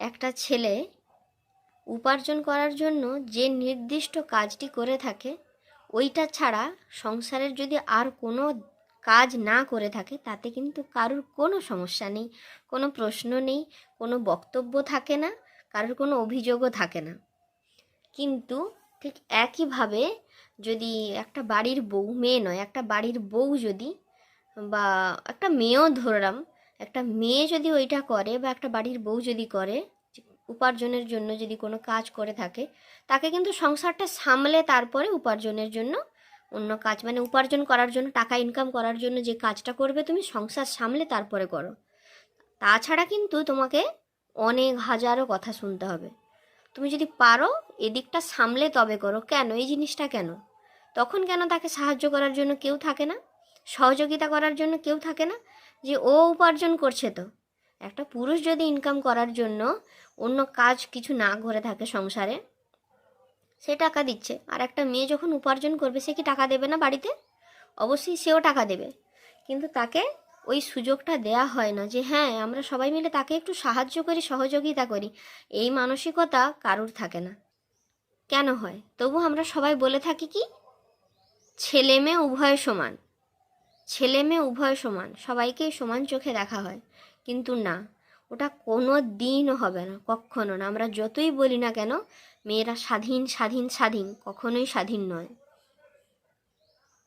একটা ছেলে উপার্জন করার জন্য যে নির্দিষ্ট কাজটি করে থাকে, ওইটা ছাড়া সংসারের যদি আর কোনো কাজ না করে থাকে, তাতে কিন্তু কারোর কোনো সমস্যা নেই, কোনো প্রশ্ন নেই, কোনো বক্তব্য থাকে না, কারোর কোনো অভিযোগও থাকে না। কিন্তু ঠিক একইভাবে যদি একটা বাড়ির বউ, মেয়ে নয়, একটা বাড়ির বউ যদি বা একটা মেয়েও ধরলাম একটা মেয়ে যদি ওইটা করে বা একটা বাড়ির বউ যদি করে উপার্জনের জন্য যদি কোনো কাজ করে থাকে, তাকে কিন্তু সংসারটা সামলে তারপরে উপার্জনের জন্য অন্য কাজ মানে উপার্জন করার জন্য, টাকা ইনকাম করার জন্য যে কাজটা করবে তুমি সংসার সামলে তারপরে করো। তাছাড়া কিন্তু তোমাকে অনেক হাজারো কথা শুনতে হবে। তুমি যদি পারো এদিকটা সামলে তবে করো। কেন? এই জিনিসটা কেন? তখন কেন তাকে সাহায্য করার জন্য কেউ থাকে না? সহযোগিতা করার জন্য কেউ থাকে না? যে ও উপার্জন করছে তো। একটা পুরুষ যদি ইনকাম করার জন্য অন্য কাজ কিছু না করে থাকে সংসারে, সে টাকা দিচ্ছে। আর একটা মেয়ে যখন উপার্জন করবে, সে কি টাকা দেবে না বাড়িতে? অবশ্যই সেও টাকা দেবে। কিন্তু তাকে ওই সুযোগটা দেয়া হয় না যে হ্যাঁ আমরা সবাই মিলে তাকে একটু সাহায্য করি, সহযোগিতা করি। এই মানসিকতা কারুর থাকে না। কেন হয়? তবু আমরা সবাই বলে থাকি কি? ছেলে মেয়ে উভয় সমান। ছেলে মেয়ে উভয় সমান সবাইকেই সমান চোখে দেখা হয়। কিন্তু না, ওটা কোনো দিনও হবে না কখনো না। আমরা যতই বলি না কেন, মেয়েরা স্বাধীন স্বাধীন স্বাধীন, কখনোই স্বাধীন নয়।